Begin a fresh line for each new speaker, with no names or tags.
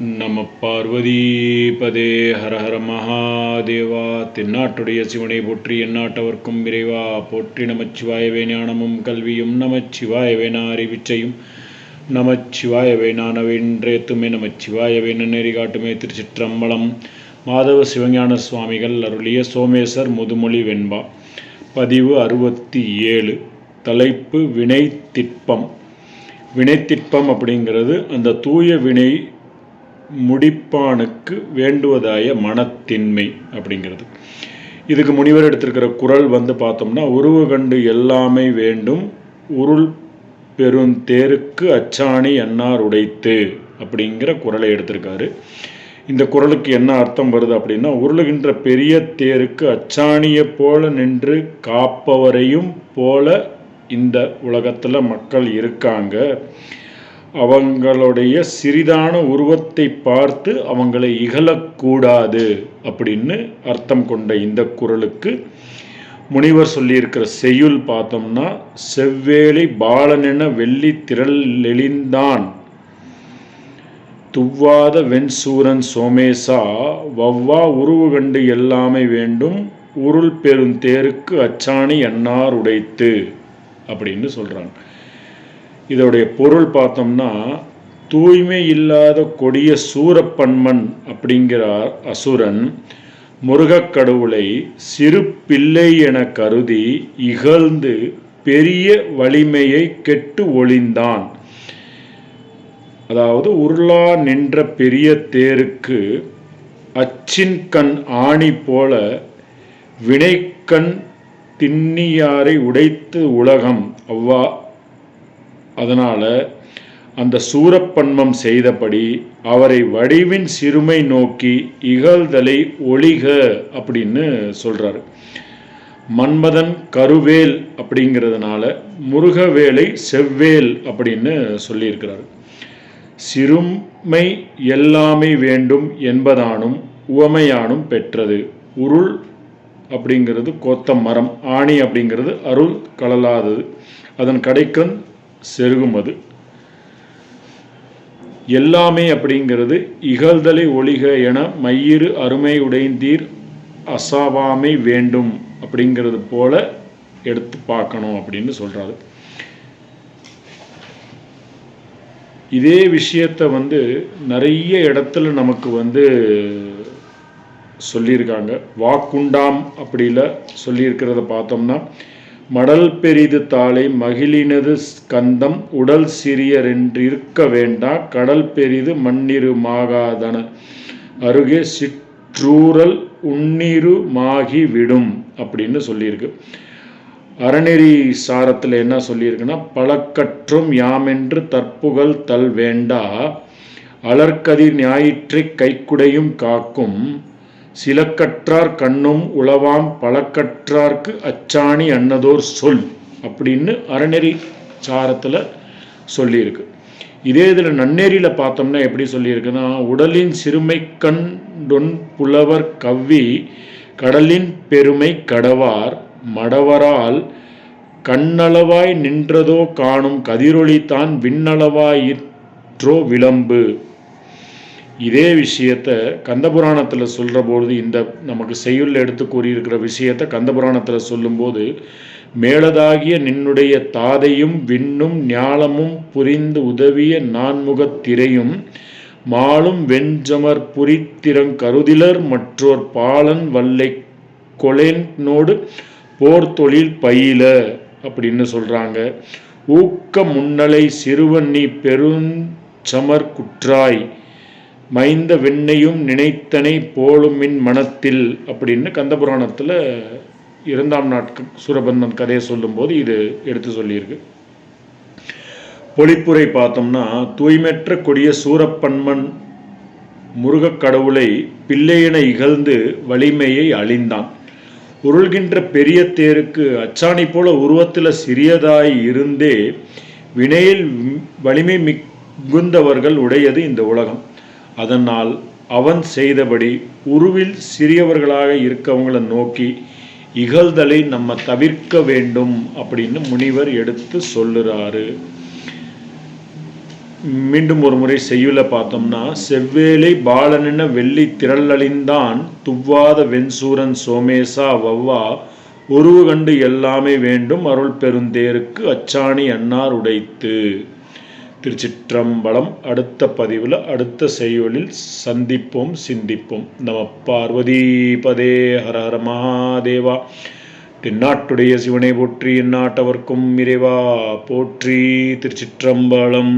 நம பார்வதீபதே ஹர ஹர மகாதேவா. தென்னாட்டுடைய சிவனை போற்றி எந்நாட்டவர்க்கும் விரைவா போற்றி நமச்சிவாயவே ஞானமும் கல்வியும் நமச்சிவாயவே நான் அறிவிச்சையும் நமச்சிவாயவே நானவென்றேத்துமே நமச்சிவாயவே நன்னெறி காட்டுமே திருச்சிற்றம்பலம். மாதவ சிவஞான சுவாமிகள் அருளிய சோமேசர் முதுமொழி வெண்பா. பதிவு அறுபத்தி ஏழு தலைப்பு வினை திட்பம் வினைத்திட்பம் அப்படிங்கிறது அந்த தூய வினை முடிப்பானுக்கு வேண்டுவதாய மனத்தின்மை அப்படிங்கிறது. இதுக்கு முனிவர் எடுத்திருக்கிற குரல் வந்து பார்த்தோம்னா உருவு கண்டு எல்லாமே வேண்டும் உருள் பெருந்தேருக்கு அச்சாணி அன்னார் உடைத்து அப்படிங்கிற குரலை எடுத்திருக்காரு. இந்த குரலுக்கு என்ன அர்த்தம் வருது அப்படின்னா உருளுகின்ற பெரிய தேருக்கு அச்சாணியை போல நின்று காப்பவரையும் போல இந்த உலகத்தில் மக்கள் இருக்காங்க. அவங்களுடைய சிறிதான உருவத்தை பார்த்து அவங்களை இகழக்கூடாது அப்படின்னு அர்த்தம் கொண்ட இந்த குரலுக்கு முனிவர் சொல்லியிருக்கிற செய்யுள் பார்த்தோம்னா செவ்வேலி பாலனென வெள்ளி திரள் எழிந்தான் துவ்வாத வெண்சூரன் சோமேசா வவ்வா உருவு கண்டு எல்லாமே வேண்டும். உருள் பெருந்தேருக்கு அச்சாணி அன்னார் உடைத்து. அப்படின்னு சொல்கிறாங்க இதோடைய பொருள் பார்த்தோம்னா தூய்மை இல்லாத கொடிய சூரப்பன்மன் அப்படிங்கிறார் அசுரன். முருகக் கடவுளை சிறு பிள்ளை என கருதி இகழ்ந்து பெரிய வலிமையை கெட்டு ஒளிந்தான். அதாவது உருளா நின்ற பெரிய தேருக்கு அச்சின் கண் ஆணி போல வினைக்கண் திண்ணியாரை உடைத்து உலகம். அவ்வா அதனால் அந்த சூரப்பன்மம் செய்தபடி அவரை வடிவின் சிறுமை நோக்கி இகழ்தலை ஒளிக அப்படின்னு சொல்கிறாரு மன்மதன் கருவேல் அப்படிங்கிறதுனால முருகவேலை செவ்வேல் அப்படின்னு சொல்லியிருக்கிறார். சிறுமை எல்லாமே வேண்டும் என்பதானும் உவமையானும் பெற்றது. உருள் அப்படிங்கிறது கோத்த மரம் ஆணி அப்படிங்கிறது அருள் கலலாதது. அதன் கடைக்கன் செருகும் அது எல்லாமே அப்படிங்கிறது இகழ்தலை ஒளிக என மையிறு அருமை உடைந்தீர் அசாவாமை வேண்டும் அப்படிங்கிறது போல எடுத்து பார்க்கணும் அப்படின்னு சொல்றாரு. இதே விஷயத்த வந்து நிறைய இடத்துல நமக்கு வந்து சொல்லியிருக்காங்க. வாக்குண்டாம் அப்படில சொல்லியிருக்கிறத பார்த்தோம்னா மடல் பெரிது தாளை மகிழினது ஸ்கந்தம் உடல் சிறியரென்றிருக்க வேண்டா கடல் பெரிது மண்ணிரு மாகாதன. அருகே சிற்றூரல் உன்னிரு மாகி விடும் அப்படின்னு சொல்லியிருக்கு. அறநெறி சாரத்தில் என்ன சொல்லியிருக்குன்னா பழக்கற்றும் யாமென்று தற்புகழ் தல் வேண்டா அலர்கதிர் ஞாயிற்றை கைக்குடையும் காக்கும் சிலக்கற்றார் கண்ணும் உளவாம் பழக்கற்றார்க்கு அச்சாணி அன்னதோர் சொல் அப்படின்னு அறநெறி சாரத்தில் சொல்லியிருக்கு. இதே இதில் நன்னெறியில் பார்த்தோம்னா எப்படி சொல்லியிருக்குன்னா உடலின் சிறுமை கண்டொன் புலவர் கவ்வி கடலின் பெருமை கடவார் மடவரால் கண்ணளவாய் நின்றதோ காணும் கதிரொளி தான் விண்ணளவாயிற்றோ விளம்பு. இதே விஷயத்த கந்தபுராணத்தில் சொல்கிற பொழுது இந்த நமக்கு செய்யுள்ள எடுத்து கூறியிருக்கிற விஷயத்த கந்தபுராணத்தில் சொல்லும்போது மேலதாகிய நின்னுடைய தாதையும் விண்ணும் ஞாலமும் புரிந்து உதவிய நான்முகத் திரையும் மாலும் வெஞ்சமர் புரித்திரங் கருதிலர் மற்றோர் பாலன் வல்லை கொலேனோடு போர் தொழில் பயில அப்படின்னு சொல்கிறாங்க ஊக்க முன்னலை சிறுவன்னி பெருஞ்சமர் குற்றாய் மைந்த வெண்ணையும் நினைத்தனை போலுமின் மனத்தில் அப்படின்னு கந்தபுராணத்தில் இரண்டாம் நாட்கு சூரபந்தன் கதையை சொல்லும்போது இது எடுத்து சொல்லியிருக்கு. பொழிப்புரை பார்த்தோம்னா தூய்மற்ற கொடிய சூரப்பன்மன் முருகக் கடவுளை பிள்ளையென இகழ்ந்து வலிமையை அழிந்தான். உருள்கின்ற பெரிய தேருக்கு அச்சாணி போல உருவத்தில் சிறியதாய் இருந்தே வினையில் வலிமை மிகுந்தவர்கள் உடையது இந்த உலகம். அதனால் அவன் செய்தபடி உருவில் சிறியவர்களாக இருக்கவங்களை நோக்கி இகழ்தலை நம்ம தவிர்க்க வேண்டும் அப்படின்னு முனிவர் எடுத்து சொல்லுறாரு. மீண்டும் ஒரு முறை செய்யுல பார்த்தோம்னா செவ்வேலை பாலனின வெள்ளி திரளழிந்தான் துவ்வாத வெண்சூரன் சோமேசா வவ்வா உருவு கண்டு எல்லாமே வேண்டும் அருள் பெருந்தேருக்கு அச்சாணி அன்னார் உடைத்து. திருச்சிற்றம்பலம் அடுத்த பதிவில் அடுத்த செய்யுளில் சந்திப்போம் சிந்திப்போம். நம பார்வதி பதே ஹர ஹர மகாதேவா. தென்னாட்டுடைய சிவனை போற்றி எந்நாட்டவர்க்கும் இறைவா. போற்றி திருச்சிற்றம்பலம்.